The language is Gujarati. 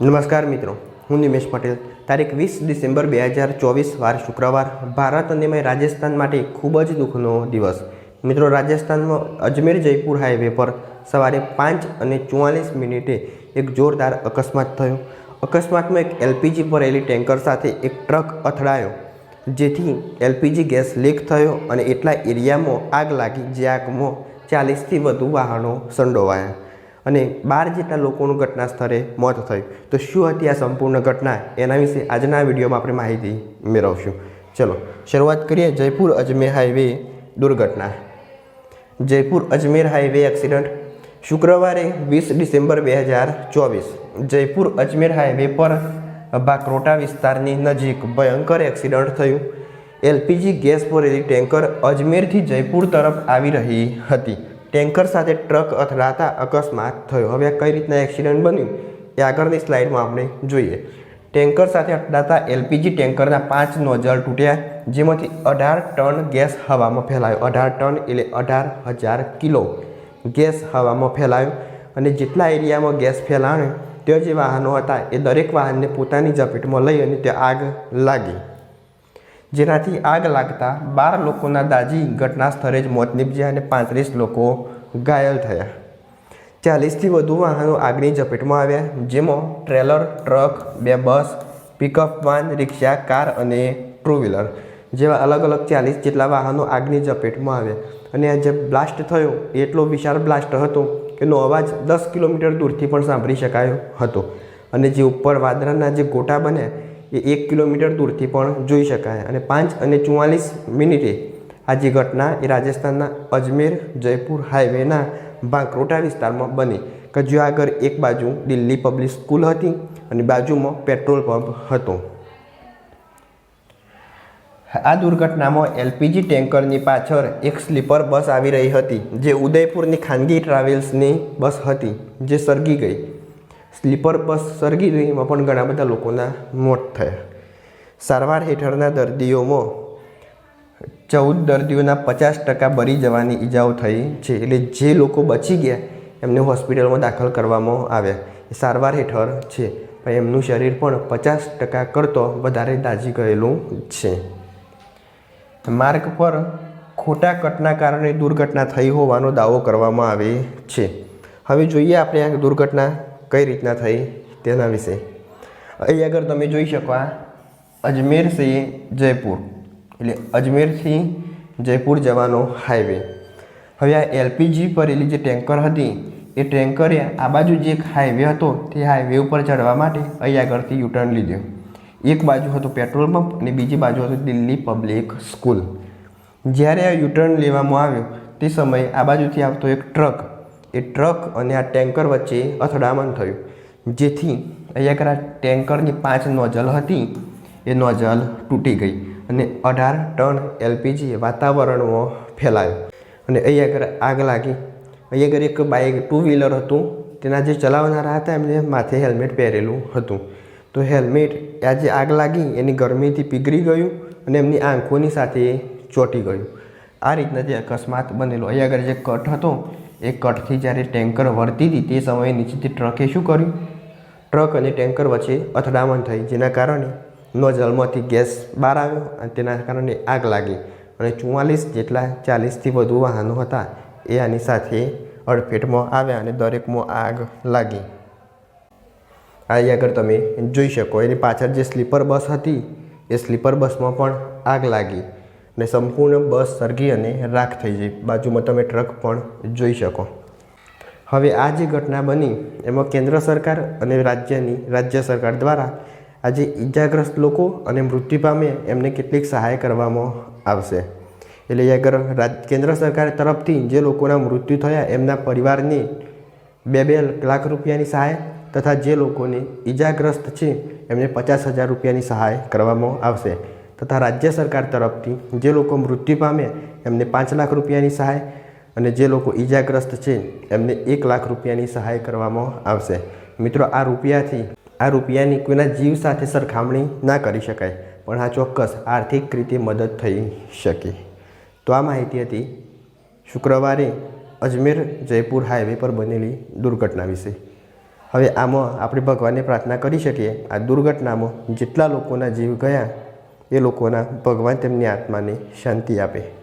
નમસ્કાર મિત્રો, હું નિમેશ પટેલ. તારીખ વીસ ડિસેમ્બર બે હજાર ચોવીસ, વાર શુક્રવાર. ભારત અને મેં રાજસ્થાન માટે ખૂબ જ દુઃખનો દિવસ. મિત્રો, રાજસ્થાનમાં અજમેર જયપુર હાઈવે પર સવારે પાંચ અને ચુમ્માલીસ મિનિટે એક જોરદાર અકસ્માત થયો. અકસ્માતમાં એક એલપીજી ભરેલી ટેન્કર સાથે એક ટ્રક અથડાયો. જેથી એલપીજી ગેસ લીક થયો અને એટલા એરિયામાં આગ લાગી જે આગમાં ચાલીસથી વધુ વાહનો સંડોવાયા. અને બાર જેટલા લોકોનું ઘટના સ્થળે મોત થયું. તો શું હતી આ સંપૂર્ણ ઘટના? એના વિશે આજના વિડીયોમાં આપણે માહિતી મેળવશું. ચલો, શરૂઆત કરીએ જયપુર અજમેર હાઈવે દુર્ઘટના. Jaipur Ajmer highway accident. શુક્રવારે વીસ ડિસેમ્બર બે હજાર ચોવીસ. જયપુર અજમેર હાઈવે પર બાકરોટા વિસ્તારની નજીક ભયંકર એક્સિડન્ટ થયું. એલપીજી ગેસ ભરેલી ટેન્કર અજમેરથી જયપુર તરફ આવી રહી હતી. ટેન્કર સાથે ટ્રક અથડાતા અકસ્માત થયો. હવે કઈ રીતના એક્સિડન્ટ બન્યું એ આગળની સ્લાઇડમાં આપણે જોઈએ. ટેન્કર સાથે અથડાતા એલપીજી ટેન્કરના પાંચ નોઝલ તૂટ્યા, જેમાંથી અઢાર ટન ગેસ હવામાં ફેલાયો. અઢાર ટન એટલે અઢાર હજાર કિલો ગેસ હવામાં ફેલાયો અને જેટલા એરિયામાં ગેસ ફેલાયો તે જે વાહનો હતા એ દરેક વાહનને પોતાની ઝપેટમાં લઈ અને ત્યાં આગ લાગી. જેનાથી આગ લાગતા બાર લોકોના દાજી ઘટના સ્થળે જ મોત નીપજ્યા અને પાંત્રીસ લોકો ઘાયલ થયા. ચાલીસથી વધુ વાહનો આગની ઝપેટમાં આવ્યા, જેમાં ટ્રેલર, ટ્રક, બે bus, pickup van, rickshaw, car અને ટુ વ્હીલર જેવા અલગ અલગ ચાલીસ જેટલા વાહનો આગની ઝપેટમાં આવ્યા અને આ જે બ્લાસ્ટ થયો એટલો વિશાળ બ્લાસ્ટ હતો એનો અવાજ દસ કિલોમીટર દૂરથી પણ સાંભળી શકાયો હતો. અને જે ઉપર વાદળાના જે ગોટા બન્યા એ એક કિલોમીટર દૂરથી પણ જોઈ શકાય. અને પાંચ અને ચુમ્માલીસ મિનિટે આ જે ઘટના એ રાજસ્થાનના અજમેર, જયપુર હાઈવેના બાંકરોટા વિસ્તારમાં બની કે જ્યાં આગળ એક બાજુ દિલ્હી પબ્લિક સ્કૂલ હતી અને બાજુમાં પેટ્રોલ પંપ હતો. આ દુર્ઘટનામાં એલપીજી ટેન્કરની પાછળ એક સ્લીપર બસ આવી રહી હતી, જે ઉદયપુરની ખાનગી ટ્રાવેલ્સની બસ હતી, જે સળગી ગઈ. સ્લીપર બસ ગઈ પણ ઘણા બધા લોકોના મોત થયા. સારવાર હેઠળના દર્દીઓમાં ચૌદ દર્દીઓના પચાસ ટકા બરી જવાની ઈજાઓ થઈ છે. એટલે જે લોકો બચી ગયા, એમને હોસ્પિટલમાં દાખલ કરવામાં આવ્યા. સારવાર હેઠળ છે. પણ એમનું શરીર પણ પચાસ ટકા કરતો વધારે દાઝી ગયેલું છે. માર્ગ પર ખોટા કટના કારણે દુર્ઘટના થઈ હોવાનો દાવો કરવામાં આવે છે. હવે જોઈએ આપણે આ દુર્ઘટના કઈ રીતના થઈ તેના વિશે. અહીં આગળ તમે જોઈ શકો આ અજમેરથી જયપુર. એટલે અજમેરથી જયપુર જવાનો હાઈવે હવે આ એલપીજી ભરેલી જે ટેન્કર હતી, એ ટેન્કરે આ બાજુ જે એક હાઈવે હતો, તે હાઈવે ઉપર ચડવા માટે અહીં આગળથી યુટર્ન લીધું. એક બાજુ હતું પેટ્રોલ પંપ અને બીજી બાજુ હતું દિલ્હી પબ્લિક સ્કૂલ જ્યારે આ યુટર્ન લેવામાં આવ્યો, તે સમયે આ બાજુથી આવતો એક ટ્રક એ ટ્રક અને આ ટેન્કર વચ્ચે અથડામણ થયું. જેથી અહીંયા ટેન્કરની પાંચ નોઝલ હતી, એ નોઝલ તૂટી ગઈ અને અઢાર ટન એલપીજી વાતાવરણમાં ફેલાયો. અને અહીં આગળ આગ લાગી. અહીં આગળ એક બાઇક ટુ વ્હીલર હતું. તેના જે ચલાવનારા હતા, એમને માથે હેલ્મેટ પહેરેલું હતું. તો હેલ્મેટ આ જે આગ લાગી, એની ગરમીથી પીગળી ગયું અને એમની આંખોની સાથે ચોંટી ગયું. આ રીતના જે અકસ્માત બનેલો, અહીંયા આગળ જે કટ હતો એ કટથી જ્યારે ટેન્કર વળતી હતી તે સમયે નીચેથી ટ્રકે શું કર્યું? ટ્રક અને ટેન્કર વચ્ચે અથડામણ થઈ, જેના કારણે નોઝલમાંથી ગેસ બહાર આવ્યો અને તેના કારણે આગ લાગી અને ચુમ્માલીસ જેટલા ચાલીસથી વધુ વાહનો હતા એ આની સાથે અડફેટમાં આવ્યા અને દરેકમાં આગ લાગી. અહીં આગળ તમે જોઈ શકો, એની પાછળ જે સ્લીપર બસ હતી, એ સ્લીપર બસમાં પણ આગ લાગી. અને સંપૂર્ણ બસ સળગી અને રાખ થઈ ગઈ બાજુમાં તમે ટ્રક પણ જોઈ શકો. હવે આ જે ઘટના બની, એમાં કેન્દ્ર સરકાર અને રાજ્યની, રાજ્ય સરકાર દ્વારા આજે ઈજાગ્રસ્ત લોકો અને મૃત્યુ પામે એમને કેટલીક સહાય કરવામાં આવશે. એટલે આગળ કેન્દ્ર સરકાર તરફથી જે લોકોના મૃત્યુ થયા, એમના પરિવારની બે બે લાખ રૂપિયાની સહાય તથા જે લોકોને ઈજાગ્રસ્ત છે, એમને પચાસ હજાર રૂપિયાની સહાય કરવામાં આવશે. તથા રાજ્ય સરકાર તરફથી જે લોકો મૃત્યુ પામે એમને પાંચ લાખ રૂપિયાની સહાય અને જે લોકો ઈજાગ્રસ્ત છે એમને એક લાખ રૂપિયાની સહાય કરવામાં આવશે. મિત્રો, આ રૂપિયાથી, આ રૂપિયાની કોઈના જીવ સાથે સરખામણી ના કરી શકાય, પણ આ ચોક્કસ આર્થિક રીતે મદદ થઈ શકે. તો આ માહિતી હતી શુક્રવારે અજમેર જયપુર હાઈવે પર બનેલી દુર્ઘટના વિશે. હવે આમાં આપણે ભગવાનને પ્રાર્થના કરી શકીએ, આ દુર્ઘટનામાં જેટલા લોકોના જીવ ગયા એ લોકોના ભગવાન તેમની આત્માને શાંતિ આપે.